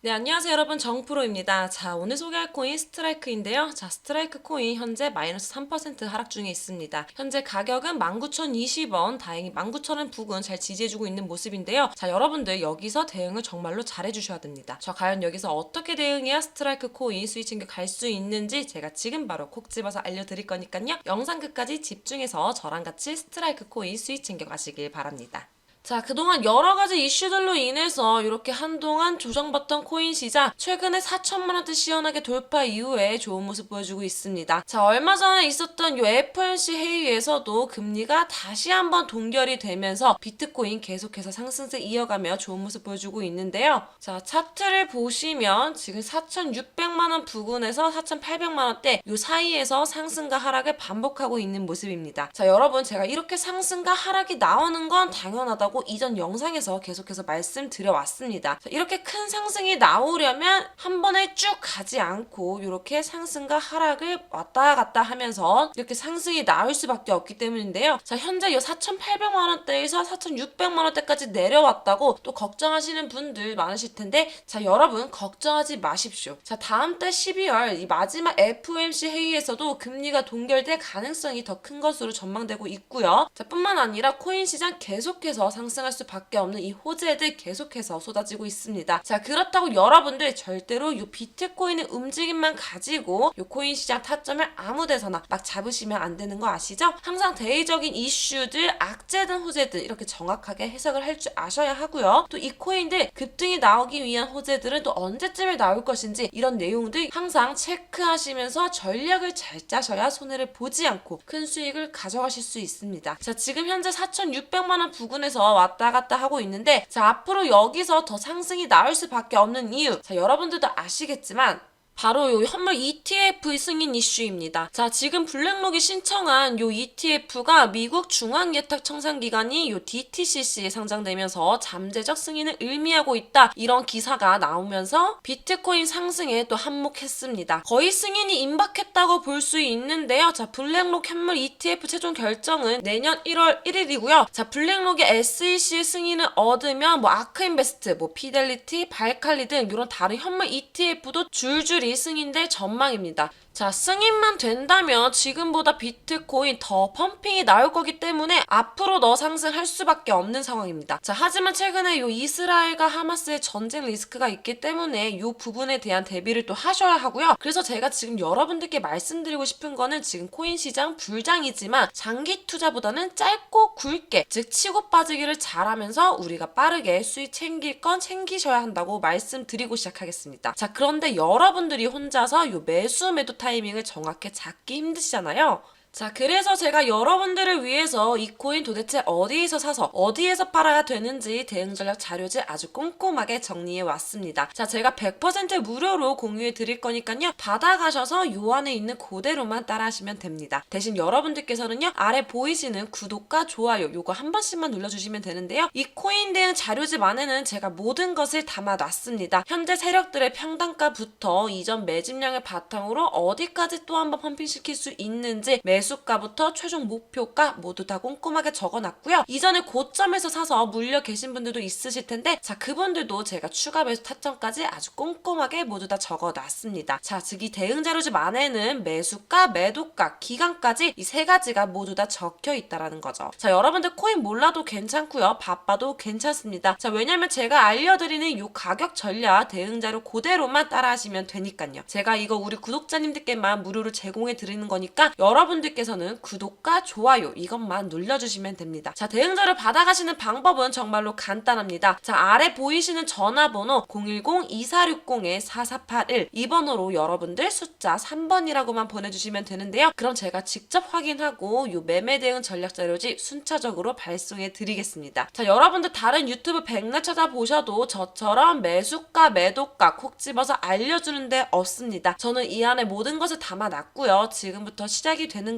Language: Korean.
네, 안녕하세요 여러분 정프로입니다. 자, 오늘 소개할 코인 스트라이크인데요. 자, 스트라이크 코인 현재 마이너스 3% 하락 중에 있습니다. 현재 가격은 19,020원, 다행히 19,000원 부근 잘 지지해주고 있는 모습인데요. 자, 여러분들 여기서 대응을 정말로 잘해주셔야 됩니다. 자, 과연 여기서 어떻게 대응해야 스트라이크 코인 챙겨 갈수 있는지 제가 지금 바로 콕 집어서 알려드릴 거니까요. 영상 끝까지 집중해서 저랑 같이 스트라이크 코인 챙겨 가시길 바랍니다. 자, 그동안 여러 가지 이슈들로 인해서 이렇게 한동안 조정받던 코인 시장 최근에 4천만 원대 시원하게 돌파 이후에 좋은 모습 보여주고 있습니다. 자, 얼마 전에 있었던 이 FOMC 회의에서도 금리가 다시 한번 동결이 되면서 비트코인 계속해서 상승세 이어가며 좋은 모습 보여주고 있는데요. 자, 차트를 보시면 지금 4,600만 원 부근에서 4,800만 원대 이 사이에서 상승과 하락을 반복하고 있는 모습입니다. 자, 여러분 제가 이렇게 상승과 하락이 나오는 건 당연하다고 이전 영상에서 계속해서 말씀드려 왔습니다. 자, 이렇게 큰 상승이 나오려면 한 번에 쭉 가지 않고 이렇게 상승과 하락을 왔다 갔다 하면서 이렇게 상승이 나올 수밖에 없기 때문인데요. 자, 현재 이 4,800만 원대에서 4,600만 원대까지 내려왔다고 또 걱정하시는 분들 많으실 텐데 자, 여러분 걱정하지 마십시오. 자, 다음 달 12월 이 마지막 FOMC 회의에서도 금리가 동결될 가능성이 더 큰 것으로 전망되고 있고요. 자, 뿐만 아니라 코인 시장 계속해서 상승할 수밖에 없는 이 호재들 계속해서 쏟아지고 있습니다. 자, 그렇다고 여러분들 절대로 이 비트코인의 움직임만 가지고 이 코인 시장 타점을 아무 데서나 막 잡으시면 안 되는 거 아시죠? 항상 대의적인 이슈들, 악재든 호재든 이렇게 정확하게 해석을 할 줄 아셔야 하고요. 또 이 코인들 급등이 나오기 위한 호재들은 또 언제쯤에 나올 것인지 이런 내용들 항상 체크하시면서 전략을 잘 짜셔야 손해를 보지 않고 큰 수익을 가져가실 수 있습니다. 자, 지금 현재 4,600만 원 부근에서 왔다 갔다 하고 있는데 자, 앞으로 여기서 더 상승이 나올 수밖에 없는 이유. 자, 여러분들도 아시겠지만 바로 요 현물 ETF 승인 이슈입니다. 자, 지금 블랙록이 신청한 요 ETF가 미국 중앙예탁 청산기관이 요 DTCC에 상장되면서 잠재적 승인을 의미하고 있다. 이런 기사가 나오면서 비트코인 상승에 또 한몫했습니다. 거의 승인이 임박했다고 볼 수 있는데요. 자, 블랙록 현물 ETF 최종 결정은 내년 1월 1일이고요. 자, 블랙록의 SEC 승인을 얻으면 뭐 아크인베스트, 뭐 피델리티, 발칼리 등 이런 다른 현물 ETF도 줄줄이 승인될 전망입니다. 자, 승인만 된다면 지금보다 비트코인 더 펌핑이 나올 거기 때문에 앞으로 더 상승할 수밖에 없는 상황입니다. 자, 하지만 최근에 요 이스라엘과 하마스의 전쟁 리스크가 있기 때문에 요 부분에 대한 대비를 또 하셔야 하고요. 그래서 제가 지금 여러분들께 말씀드리고 싶은 거는 지금 코인 시장 불장이지만 장기 투자보다는 짧고 굵게 즉 치고 빠지기를 잘하면서 우리가 빠르게 수익 챙길 건 챙기셔야 한다고 말씀드리고 시작하겠습니다. 자, 그런데 여러분들이 혼자서 요 매수 매도 타 이밍을 정확히 잡기 힘드시잖아요. 자, 그래서 제가 여러분들을 위해서 이 코인 도대체 어디에서 사서 어디에서 팔아야 되는지 대응 전략 자료지 아주 꼼꼼하게 정리해 왔습니다. 자, 제가 100% 무료로 공유해 드릴 거니까요. 받아가셔서 요 안에 있는 그대로만 따라하시면 됩니다. 대신 여러분들께서는요. 아래 보이시는 구독과 좋아요 요거 한 번씩만 눌러주시면 되는데요. 이 코인 대응 자료집 안에는 제가 모든 것을 담아 놨습니다. 현재 세력들의 평단가부터 이전 매집량을 바탕으로 어디까지 또 한번 펌핑시킬 수 있는지 매수 가부터 최종 목표가 모두 다 꼼꼼하게 적어놨고요. 이전에 고점에서 사서 물려 계신 분들도 있으실 텐데 자 그분들도 제가 추가 매수 타점까지 아주 꼼꼼하게 모두 다 적어놨습니다. 자 즉 이 대응 자료집 안에는 매수가, 매도가, 기간까지 이 세 가지가 모두 다 적혀 있다라는 거죠. 자 여러분들 코인 몰라도 괜찮고요. 바빠도 괜찮습니다. 자 왜냐면 제가 알려드리는 이 가격 전략 대응 자료 그대로만 따라하시면 되니까요. 제가 이거 우리 구독자님들께만 무료로 제공해 드리는 거니까 여러분들 께서는 구독과 좋아요 이것만 눌러주시면 됩니다. 자 대응 자료 받아가시는 방법은 정말로 간단합니다. 자 아래 보이시는 전화번호 010-2460-4481이 번호로 여러분들 숫자 3번이라고만 보내주시면 되는데요. 그럼 제가 직접 확인하고 요 매매 대응 전략 자료집 순차적으로 발송해 드리겠습니다. 자 여러분들 다른 유튜브 백날 찾아보셔도 저처럼 매수가 매도가 콕 집어서 알려주는 데 없습니다. 저는 이 안에 모든 것을 담아놨고요. 지금부터 시작이 되는